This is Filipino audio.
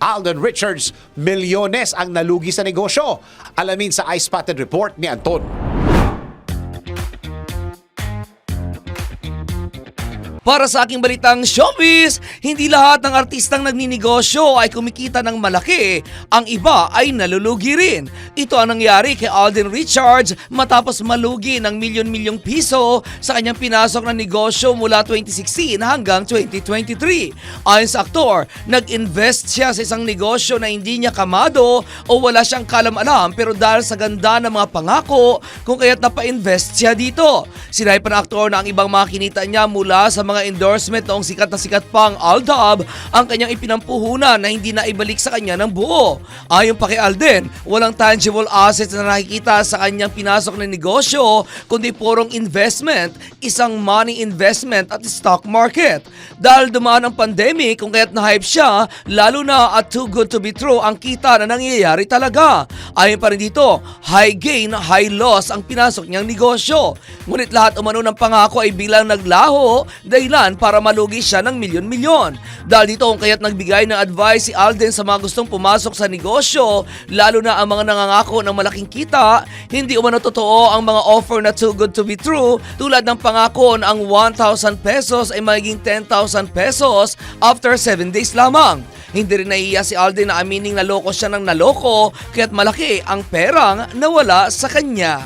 Alden Richards, milyones ang nalugi sa negosyo. Alamin sa Ice Spotted Report ni Anton. Para sa aking balitang showbiz, hindi lahat ng artistang nagninegosyo ay kumikita ng malaki. Ang iba ay nalulugi rin. Ito ang nangyari kay Alden Richards matapos malugi ng milyon-milyong piso sa kanyang pinasok na negosyo mula 2016 hanggang 2023. Ayon sa aktor, nag-invest siya sa isang negosyo na hindi niya kamado o wala siyang kalam-alam pero dahil sa ganda ng mga pangako kung kaya't napa-invest siya dito. Sinabi pa ng aktor na ang ibang mga kinita niya mula sa mga endorsement noong sikat na sikat pang Aldab ang kanyang ipinampuhunan na hindi na ibalik sa kanya ng buo. Ayon pa kay Alden, walang tangible assets na nakikita sa kanyang pinasok na negosyo kundi purong investment, isang money investment at stock market. Dahil dumaan ang pandemic kung kaya't na-hype siya, lalo na at too good to be true ang kita na nangyayari talaga. Ayon pa rin dito, high gain, high loss ang pinasok niyang negosyo. Ngunit lahat umano ng pangako ay bilang naglaho dahilan para malugi siya ng milyon-milyon. Dahil dito kung kaya't nagbigay ng advice si Alden sa mga gustong pumasok sa negosyo, lalo na ang mga nangangako ng malaking kita, hindi umano totoo ang mga offer na too good to be true tulad ng pangako na ang 1,000 pesos ay magiging 10,000 pesos after 7 days lamang. Hindi rin naiiya si Alden na amining naloko siya ng naloko kaya't malaki ang perang nawala sa kanya.